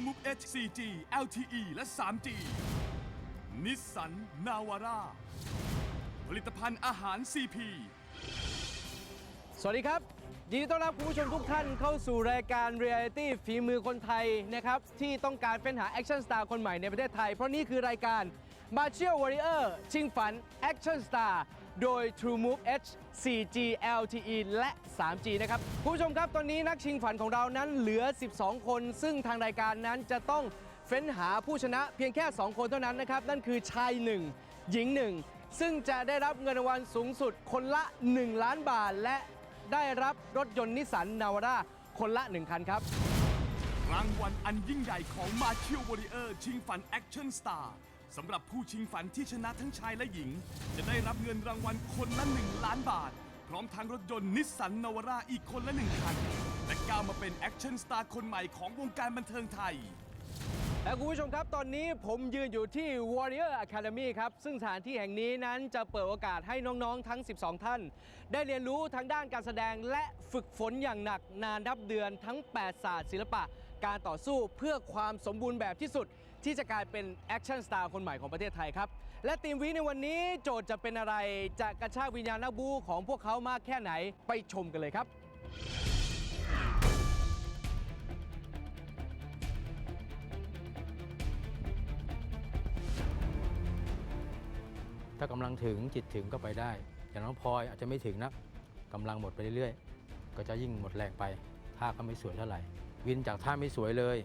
H 4G LTE และ 3G นิสสันนาวาร่าผลิตภัณฑ์อาหาร CP สวัสดีครับยินดีต้อนรับคุณผู้ชมทุกท่านเข้าสู่รายการ Reality ฝีมือคนไทยนะครับ ที่ต้องการเป็นหาแอคชั่นสตาร์คนใหม่ในประเทศไทย เพราะนี่คือรายการ m a r t i a l Warrior ชิงฝัน Action Star โดย True Move H 4G LTE และ 3G นะครับคุณผู้ชมครับตอนนี้นักชิงฝันของเรานั้นเหลือ 12 คน ซึ่งทางรายการนั้นจะต้องเฟ้นหาผู้ชนะเพียงแค่ 2 คนเท่านั้นนะครับนั่นคือชาย 1 หญิง 1 ซึ่งจะได้รับเงินรางวัลสูงสุดคนละ 1 ล้านบาท และได้รับรถยนต์นิสสันนาวาร่าคนละ 1 คันครับรางวัลอันยิ่งใหญ่ของ m a r t i a l Warrior ชิงฝัน Action Star ส สำหรับผู้ชิงฝันที่ชนะทั้งชายและหญิง จะได้รับเงินรางวัลคนละ 1 ล้านบาท พร้อมทั้งรถยนต์นิสสันนวาร่าอีกคนละ1คัน และก้าวมาเป็น Action Star คนใหม่ของวงการบันเทิงไทย และคุณผู้ชมครับ ตอนนี้ผมยืนอยู่ที่ Warrior Academy ครับ ซึ่งสถานที่แห่งนี้นั้นจะเปิดโอกาสให้น้อง ๆ ทั้ง 12 ท่าน ได้เรียนรู้ทางด้านการแสดงและฝึกฝนอย่างหนักนานนับเดือนทั้ง 8 ศาสตร์ศิลปะ การต่อสู้เพื่อความสมบูรณ์แบบที่สุด ที่จะกลายเป็นแอคชั่นสตาร์คนใหม่ของประเทศไทยครับ และทีมวีในวันนี้โจทย์จะเป็นอะไร จะกระชากวิญญาณนักบูของพวกเขามากแค่ไหนไปชมกันเลยครับ ถ้ากำลังถึงจิตถึงก็ไปได้ อย่างน้องพลอยอาจจะไม่ถึงนะกำลังหมดไปเรื่อยๆ ก็จะยิ่งหมดแรงไป ท่าก็ไม่สวยเท่าไหร่ วินจากท่าไม่สวยเลย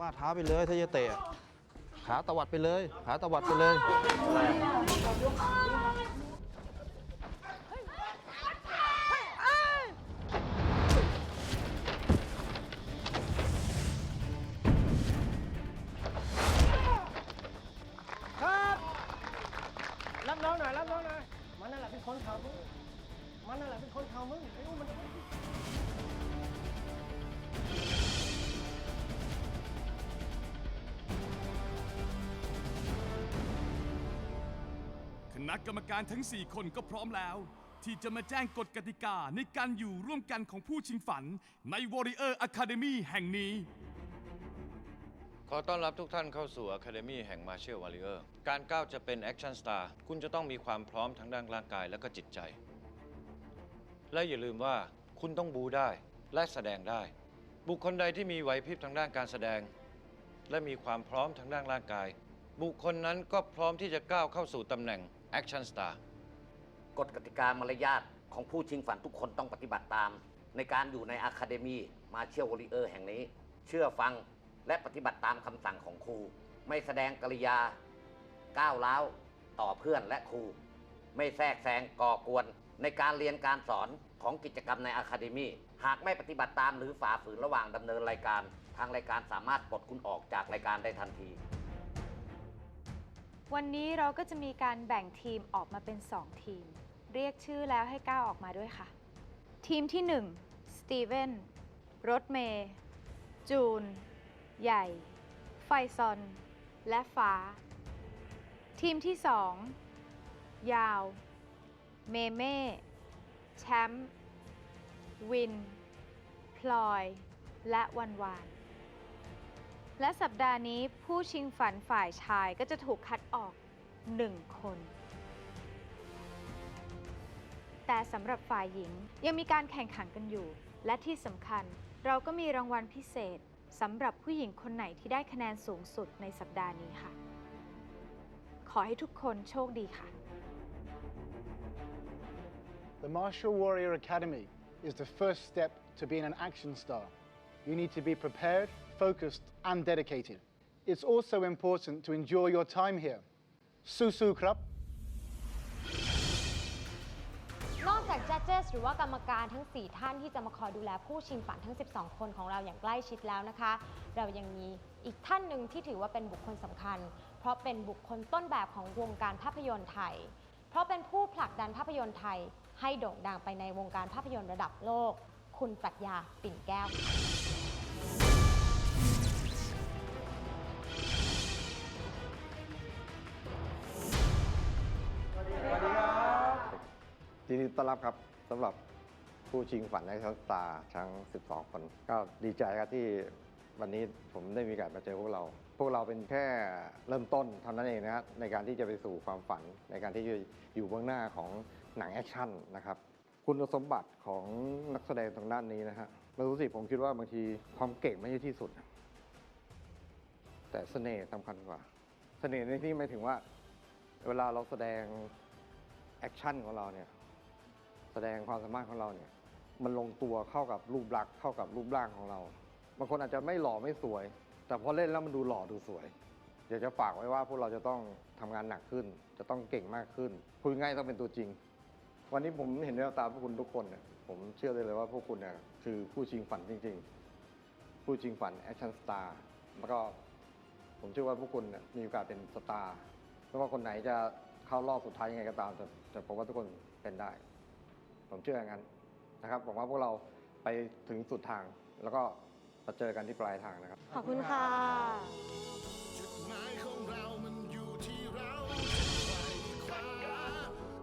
ว่าเท้าไปเลยถ้าจะเตะขาตวัดไปเลย ขาตวัดไปเลย กรรมการทั้ง 4 คนก็พร้อมแล้ว ที่จะมาแจ้งกฎกติกาในการอยู่ร่วมกันของผู้ชิงฝันใน Warrior Academy แห่งนี้ ขอต้อนรับทุกท่านเข้าสู่ Academy แห่ง Martial Warrior การก้าวจะเป็น Action Star คุณจะต้องมีความพร้อมทั้งด้านร่างกายและก็จิตใจ และอย่าลืมว่าคุณต้องบูได้และแสดงได้ บุคคลใดที่มีไหวพริบทางด้านการแสดง และมีความพร้อมทางด้านร่างกาย บุคคลนั้นก็พร้อมที่จะก้าวเข้าสู่ตำแหน่ง Action Star กฎกติกามารยาทของผู้ชิงฝันทุกคนต้องปฏิบัติตาม ในการอยู่ในอะคาเดมีมาเชียลวอริเออร์แห่งนี้ เชื่อฟังและปฏิบัติตามคำสั่งของครู ไม่แสดงกริยา ก้าวร้าวต่อเพื่อนและครู ไม่แทรกแซงก่อกวน ในการเรียนการสอนของกิจกรรมในอะคาเดมีหากไม่ปฏิบัติตามหรือฝ่าฝืนระหว่างดำเนินรายการ ทางรายการสามารถปลดคุณออกจากรายการได้ทันที วันนี้เราก็จะมีการแบ่งทีมออกมาเป็น 2 ทีม เรียกชื่อแล้วให้ก้าวออกมาด้วยค่ะ ทีมที่ 1 สตีเวนรถเมย์จูน ใหญ่ ไฟซอน และฟ้า ทีมที่ 2 ยาว เมเม่ แชมป์ วิน พลอย และวันวาน และสัปดาห์นี้ผู้ชิงฝันฝ่ายชายก็จะถูกคัดออกหนึ่งคน แต่สำหรับฝ่ายหญิงยังมีการแข่งขันกันอยู่ และที่สำคัญเราก็มีรางวัลพิเศษสำหรับผู้หญิงคนไหนที่ได้คะแนนสูงสุดในสัปดาห์นี้ค่ะ ขอให้ทุกคนโชคดีค่ะ The Martial Warrior Academy is the first step to being an action star. You need to be prepared, focused, and dedicated. It's also important to enjoy your time here. Susu krap. นอกจาก judges หรือว่ากรรมการทั้ง 4 ท่านที่จะมาคอยดูแลผู้ชิงฝันทั้ง 12 คนของเราอย่างใกล้ชิดแล้วนะคะ เรายังมีอีกท่านหนึ่งที่ถือว่าเป็นบุคคลสำคัญ เพราะเป็นบุคคลต้นแบบของวงการภาพยนตร์ไทย เพราะเป็นผู้ผลักดันภาพยนตร์ไทย ให้โด่งดังไปในวงการภาพยนตร์ระดับโลก คุณปรัชญาปิ่นแก้ว นดีต้อนรับครับสำหรับผู้ชิงฝันในทัสตาทั้ง 12 คน ก็ดีใจครับที่วันนี้ผมได้มีโอกาสมาเจอพวกเรา พวกเราเป็นแค่เริ่มต้นเท่านั้นเองนะครับในการที่จะไปสู่ความฝันในการที่จะอยู่เบื้องหน้าของหนังแอคชั่นนะครับคุณสมบัติของนักแสดงทางด้านนี้นะฮะมารู้สิผมคิดว่าบางทีความเก่งไม่ใช่ที่สุด แต่เสน่ห์สำคัญกว่าเสน่ห์ในที่หมายถึงว่า เวลาเราแสดงแอคชั่นของเราเนี่ย แสดงความสามารถของเราเนี่ย มันลงตัวเข้ากับรูปลักษณ์เข้ากับรูปร่างของเรา บางคนอาจจะไม่หล่อไม่สวย แต่พอเล่นแล้วมันดูหล่อดูสวยอยากจะฝากไว้ว่าพวกเราจะต้องทำงานหนักขึ้น จะต้องเก่งมากขึ้นพูดง่ายต้องเป็นตัวจริง วันนี้ผมเห็นแววตาพวกคุณทุกคนเนี่ยผมเชื่อได้เลยว่าพวกคุณเนี่ยคือผู้ชิงฝันจริง ๆ ผู้ชิงฝันแอคชั่นสตาร์แล้วก็ผมเชื่อว่าพวกคุณมีโอกาสเป็นสตาร์ไม่ว่าคนไหนจะเข้ารอบสุดท้ายยังไงก็ตามแต่แต่ผมว่าทุกคนเป็นได้ ผมเชื่ออย่างนั้นนะครับผมว่าพวกเราไปถึงสุดทาง แล้วก็มาเจอกันที่ปลายทางนะครับ ขอบคุณค่ะจุดหมายของเรามันอยู่ที่เราจะไขว่คว้า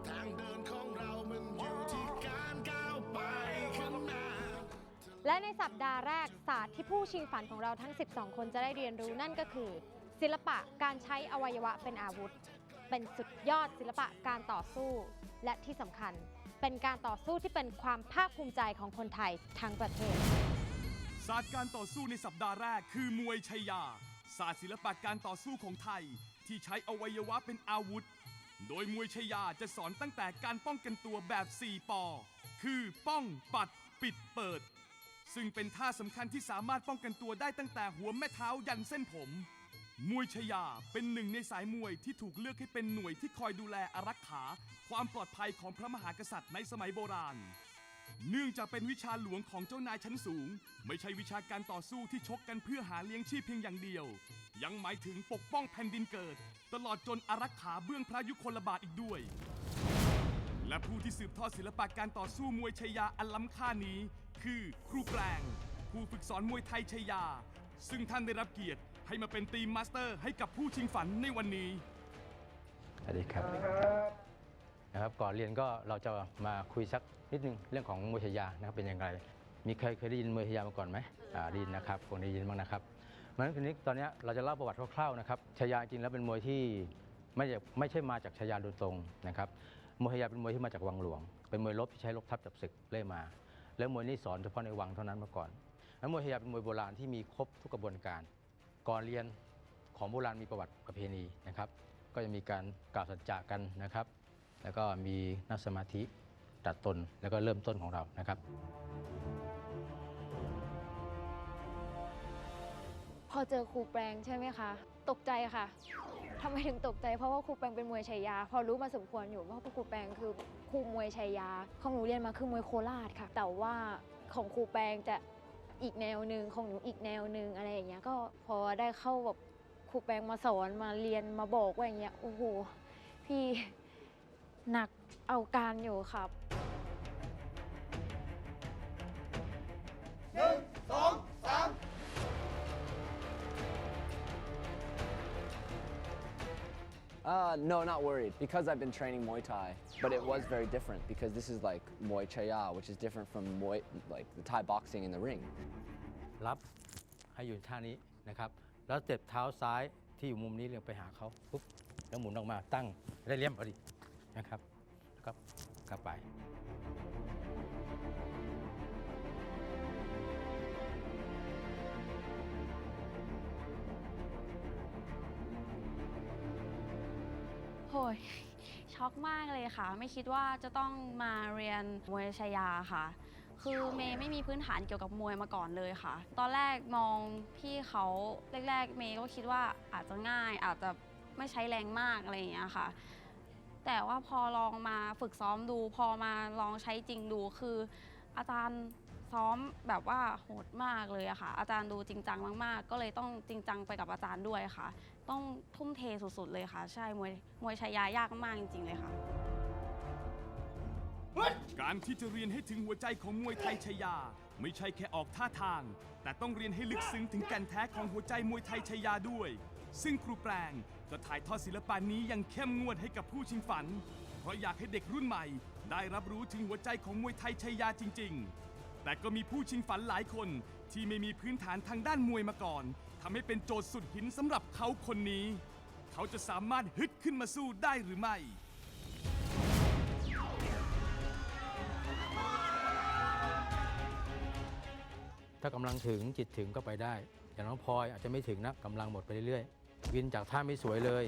ทางเดินของเรามันอยู่ที่การก้าวไปข้างหน้า และในสัปดาห์แรกศาสตร์ที่ผู้ชิงฝันของเราทั้ง 12 คนจะได้เรียนรู้นั่นก็คือ ศิลปะการใช้อวัยวะเป็นอาวุธ เป็นสุดยอดศิลปะการต่อสู้ และที่สำคัญเป็นการต่อสู้ที่เป็นความภาคภูมิใจของคนไทยทั้งประเทศ ศาสตร์การต่อสู้ในสัปดาห์แรกคือมวยชัยยา ศาสตร์ศิลปะการต่อสู้ของไทย ที่ใช้อวัยวะเป็นอาวุธ โดยมวยชัยยาจะสอนตั้งแต่การป้องกันตัวแบบ 4 ปอ คือป้องปัด ปิดเปิด ซึ่งเป็นท่าสำคัญที่สามารถป้องกันตัวได้ตั้งแต่หัวแม่เท้ายันเส้นผม มวยชยาเป็นหนึ่งในสายมวยที่ถูกเลือกให้เป็นหน่วยที่คอยดูแลอารักขา ความปลอดภัยของพระมหากษัตริย์ในสมัยโบราณ เนื่องจากเป็นวิชาหลวงของเจ้านายชั้นสูง ไม่ใช่วิชาการต่อสู้ที่ชกกันเพื่อหาเลี้ยงชีพเพียงอย่างเดียว ยังหมายถึงปกป้องแผ่นดินเกิด ตลอดจนอารักขาเบื้องพระยุคลบาทอีกด้วย และผู้ที่สืบทอดศิลปะการต่อสู้มวยชัยยาอันล้ำค่านี้ คือครูแปลง ผู้ฝึกสอนมวยไทยชัยยา ซึ่งท่านได้รับเกียรติ ให้มาเป็นทีมมาสเตอร์ให้กับผู้ชิงฝันในวันนี้ สวัสดีครับนะครับก่อนเรียนก็เราจะมาคุยสักนิดนึงเรื่องของมวยชายานะครับเป็นอย่างไร มีใครเคยได้ยินมวยชายามาก่อนไหมอ่าได้ยินนะครับคงได้ยินบ้างนะครับเพราะฉะนั้นทีนี้ตอนเนี้ยเราจะเล่าประวัติคร่าวๆนะครับชายาจริงแล้วเป็นมวยที่ไม่ใช่ไม่ใช่มาจากชายาโดยตรงนะครับมวยชายาเป็นมวยที่มาจากวังหลวง เป็นมวยรบที่ใช้รบทับจับศึกเล่อยมา แล้วมวยนี้สอนเฉพาะในวังเท่านั้นมาก่อนแล้วมวยชายาเป็นมวยโบราณที่มีครบทุกกระบวนการ ก่อนเรียนของโบราณมีประวัติประเพณีนะครับ ก็จะมีการกล่าวสัจจะกันนะครับ แล้วก็มีนั่งสมาธิตัดตนแล้วก็เริ่มต้นของเรานะครับ พอเจอครูแปลงใช่ไหมคะ ตกใจค่ะทำไมถึงตกใจเพราะว่าครูแปลงเป็นมวยชัยยา พอรู้มาสมควรอยู่ว่าครูแปลงคือครูมวยชัยยาของหนูเรียนมาคือมวยโคราชค่ะ แต่ว่าของครูแปลงจะ อีกแนวหนึ่งของหนูอีกแนวหนึ่งอะไรอย่างเงี้ยก็พอได้เข้าแบบครูแปลงมาสอนมาเรียนมาบอกว่าอย่างเงี้ยโอ้โหพี่หนักเอาการอยู่ครับ Uh, no, not worried because I've been training Muay Thai, but it was very different because this is like Muay Chaya, which is different from Muay, like the Thai boxing in the ring. รับให้อยู่ท่านี้นะครับ แล้วเจ็บเท้าซ้ายที่อยู่มุมนี้เรียงไปหาเขาปุ๊บแล้วหมุนออกมาตั้งได้เลี่ยมพอดีนะครับแล้วก็กลับไป โหยช็อกมากเลยค่ะ ไม่คิดว่าจะต้องมาเรียนมวยชายาค่ะ คือเมย์ไม่มีพื้นฐานเกี่ยวกับมวยมาก่อนเลยค่ะ ตอนแรกมองพี่เขาแรกๆ เมย์ก็คิดว่าอาจจะง่าย อาจจะไม่ใช้แรงมากอะไรอย่างเงี้ยค่ะ แต่ว่าพอลองมาฝึกซ้อมดู พอมาลองใช้จริงดูคือ อาจารย์ ซ้อมแบบว่าโหดมากเลยอะค่ะ อาจารย์ดูจริงจังมากๆ ก็เลยต้องจริงจังไปกับอาจารย์ด้วยค่ะ ต้องทุ่มเทสุดๆเลยค่ะ ใช่มวยมวยชายายากมากจริง ๆ เลยค่ะ การที่จะเรียนให้ถึงหัวใจของมวยไทยชายา ไม่ใช่แค่ออกท่าทาง แต่ต้องเรียนให้ลึกซึ้งถึงแก่นแท้ของหัวใจมวยไทยชายาด้วย ซึ่งครูแปลงก็ถ่ายทอดศิลปะนี้อย่างเข้มงวดให้กับผู้ชิงฝัน เพราะอยากให้เด็กรุ่นใหม่ ได้รับรู้ถึงหัวใจของมวยไทยชัยยาจริง ๆ แต่ก็มีผู้ชิงฝันหลายคน ที่ไม่มีพื้นฐานทางด้านมวยมาก่อนทำให้เป็นโจทย์สุดหินสำหรับเขาคนนี้ เขาจะสามารถฮึดขึ้นมาสู้ได้หรือไม่ ถ้ากำลังถึงจิตถึงก็ไปได้ อย่างน้องพลอยอาจจะไม่ถึงนะกำลังหมดไปเรื่อยๆ วินจากท่าไม่สวยเลย